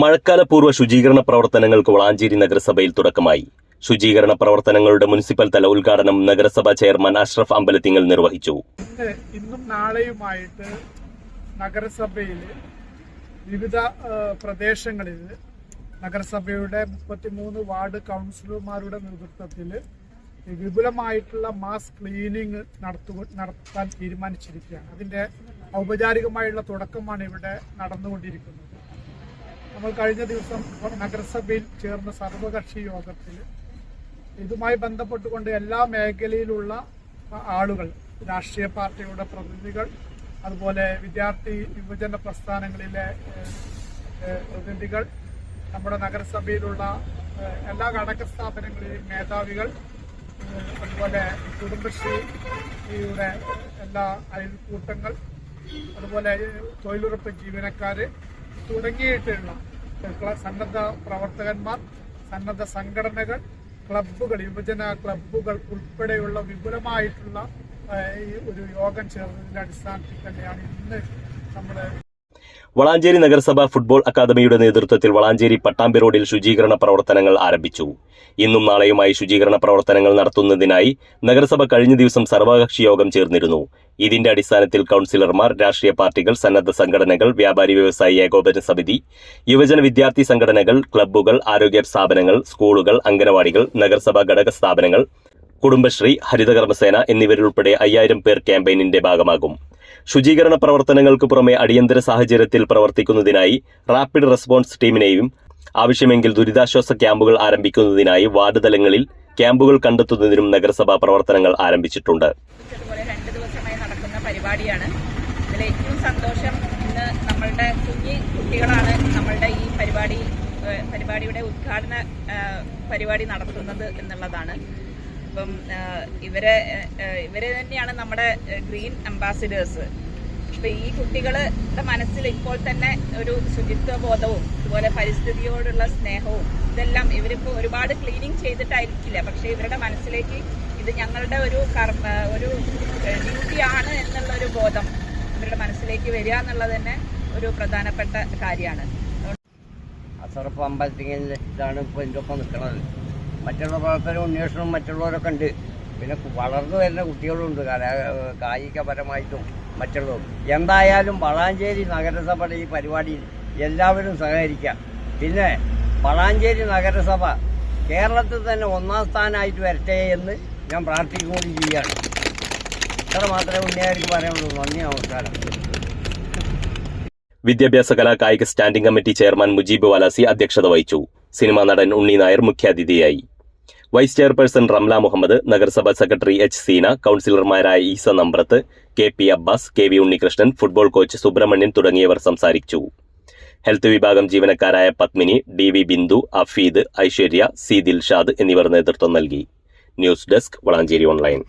മഴക്കാലപൂർവ ശുചീകരണ പ്രവർത്തനങ്ങൾക്ക് വളാഞ്ചേരി നഗരസഭയിൽ തുടക്കമായി. ശുചീകരണ പ്രവർത്തനങ്ങളുടെ മുനിസിപ്പൽ തല ഉദ്ഘാടനം നഗരസഭാ ചെയർമാൻ അഷ്റഫ് അമ്പലത്തിങ്ങൽ നിർവഹിച്ചു. ഇന്നും നാളെയുമായിട്ട് നഗരസഭയിൽ വിവിധ പ്രദേശങ്ങളിൽ നഗരസഭയുടെ മുപ്പത്തിമൂന്ന് വാർഡ് കൗൺസിലർമാരുടെ നേതൃത്വത്തിൽ വിപുലമായിട്ടുള്ള മാസ് ക്ലീനിങ് നടത്തു നടത്താൻ തീരുമാനിച്ചിരിക്കുകയാണ്. അതിന്റെ ഔപചാരികമായുള്ള തുടക്കമാണ് ഇവിടെ നടന്നുകൊണ്ടിരിക്കുന്നത്. നമ്മൾ കഴിഞ്ഞ ദിവസം നഗരസഭയിൽ ചേർന്ന സർവകക്ഷി യോഗത്തിൽ ഇതുമായി ബന്ധപ്പെട്ടുകൊണ്ട് എല്ലാ മേഖലയിലുള്ള ആളുകൾ രാഷ്ട്രീയ പാർട്ടികളുടെ പ്രതിനിധികൾ അതുപോലെ വിദ്യാർത്ഥി യുവജന പ്രസ്ഥാനങ്ങളിലെ പ്രതിനിധികൾ നമ്മുടെ നഗരസഭയിലുള്ള എല്ലാ ഘടക സ്ഥാപനങ്ങളിലെയും മേധാവികൾ അതുപോലെ കുടുംബശ്രീയുടെ എല്ലാ അയൽക്കൂട്ടങ്ങൾ അതുപോലെ തൊഴിലുറപ്പ് ജീവനക്കാർ തുടങ്ങിയിട്ടുള്ള സന്നദ്ധ പ്രവർത്തകന്മാർ സന്നദ്ധ സംഘടനകൾ ക്ലബ്ബുകൾ യുവജന ക്ലബ്ബുകൾ ഉൾപ്പെടെയുള്ള വിപുലമായിട്ടുള്ള ഒരു യോഗം ചേർന്നതിന്റെ അടിസ്ഥാനത്തിൽ തന്നെയാണ് ഇന്ന് നമ്മൾ വളാഞ്ചേരി നഗരസഭ ഫുട്ബോൾ അക്കാദമിയുടെ നേതൃത്വത്തിൽ വളാഞ്ചേരി പട്ടാമ്പി റോഡിൽ ശുചീകരണ പ്രവർത്തനങ്ങൾ ആരംഭിച്ചു. ഇന്നും നാളെയുമായി ശുചീകരണ പ്രവർത്തനങ്ങൾ നടത്തുന്നതിനായി നഗരസഭ കഴിഞ്ഞ ദിവസം സർവകക്ഷി യോഗം ചേർന്നിരുന്നു. ഇതിന്റെ അടിസ്ഥാനത്തിൽ കൌൺസിലർമാർ രാഷ്ട്രീയ പാർട്ടികൾ സന്നദ്ധ സംഘടനകൾ വ്യാപാരി വ്യവസായി ഏകോപന സമിതി യുവജന വിദ്യാർത്ഥി സംഘടനകൾ ക്ലബ്ബുകൾ ആരോഗ്യ സ്ഥാപനങ്ങൾ സ്കൂളുകൾ അംഗനവാടികൾ നഗരസഭാ ഘടക സ്ഥാപനങ്ങൾ കുടുംബശ്രീ ഹരിതകർമ്മസേന എന്നിവരുൾപ്പെടെ അയ്യായിരം പേർ ക്യാമ്പയിനിന്റെ ഭാഗമാകും. ശുചീകരണ പ്രവർത്തനങ്ങൾക്ക് പുറമെ അടിയന്തര സാഹചര്യത്തിൽ പ്രവർത്തിക്കുന്നതിനായി റാപ്പിഡ് റെസ്പോൺസ് ടീമിനെയും ആവശ്യമെങ്കിൽ ദുരിതാശ്വാസ ക്യാമ്പുകൾ ആരംഭിക്കുന്നതിനായി വാർഡ് തലങ്ങളിൽ ക്യാമ്പുകൾ കണ്ടെത്തുന്നതിനും നഗരസഭാ പ്രവർത്തനങ്ങൾ ആരംഭിച്ചിട്ടുണ്ട്. ഏറ്റവും സന്തോഷം കുട്ടികളാണ് ഈ പരിപാടി പരിപാടിയുടെ ഉദ്ഘാടന പരിപാടി നടത്തുന്നത് എന്നുള്ളതാണ്. അപ്പം ഇവരെ ഇവരെ തന്നെയാണ് നമ്മുടെ ഗ്രീൻ അംബാസിഡേഴ്സ്. അപ്പൊ ഈ കുട്ടികളുടെ മനസ്സിൽ ഇപ്പോൾ തന്നെ ഒരു ശുചിത്വ ബോധവും അതുപോലെ പരിസ്ഥിതിയോടുള്ള സ്നേഹവും ഇതെല്ലാം ഇവരിപ്പോ ഒരുപാട് ക്ലീനിങ് ചെയ്തിട്ടായിരിക്കില്ല. പക്ഷെ ഇവരുടെ മനസ്സിലേക്ക് ഇത് ഞങ്ങളുടെ ഒരു കർമ്മ ഒരു ഡ്യൂട്ടിയാണ് എന്നുള്ള ഒരു ബോധം ഇവരുടെ മനസ്സിലേക്ക് വരിക എന്നുള്ളത് തന്നെ ഒരു പ്രധാനപ്പെട്ട കാര്യമാണ്. അസറപ്പ് അമ്പലത്തിങ്ങനെ ഇതാണ് ഇപ്പോൾ എന്റെ ഒപ്പം നിൽക്കുന്നത് മറ്റുള്ള പ്രവർത്തനം ഉന്വേഷണവും മറ്റുള്ളവരൊക്കെ ഉണ്ട്. പിന്നെ വളർന്നു വരുന്ന കുട്ടികളുണ്ട്. കായികപരമായിട്ടും മറ്റുള്ളതും. എന്തായാലും വളാഞ്ചേരി നഗരസഭയുടെ ഈ പരിപാടിയിൽ എല്ലാവരും സഹകരിക്കാം. പിന്നെ വളാഞ്ചേരി നഗരസഭ കേരളത്തിൽ തന്നെ ഒന്നാം സ്ഥാനമായിട്ട് വരട്ടെ എന്ന് ഞാൻ പ്രാർത്ഥിക്കുകയും ചെയ്യുകയാണ് ഇത്ര മാത്രമേ ഉണ്ണിയാർക്ക് പറയാനുള്ളൂ. നന്ദി നമസ്കാരം. വിദ്യാഭ്യാസ കലാ കായിക standing committee chairman Mujeeb Valasi അധ്യക്ഷത വഹിച്ചു. സിനിമാ നടൻ ഉണ്ണി നായർ മുഖ്യാതിഥിയായി. വൈസ് ചെയർപേഴ്സൺ റംല മുഹമ്മദ് നഗരസഭാ secretary H Seena കൌൺസിലർമാരായ Eesa Nambrath K P Abbas K V Unnikrishnan football coach Subramanian തുടങ്ങിയവർ സംസാരിച്ചു. ഹെൽത്ത് വിഭാഗം ജീവനക്കാരായ Padmini D V Bindu Afeed Aishwarya C Dilshad എന്നിവർ നേതൃത്വം നൽകി. News desk Valanchery online.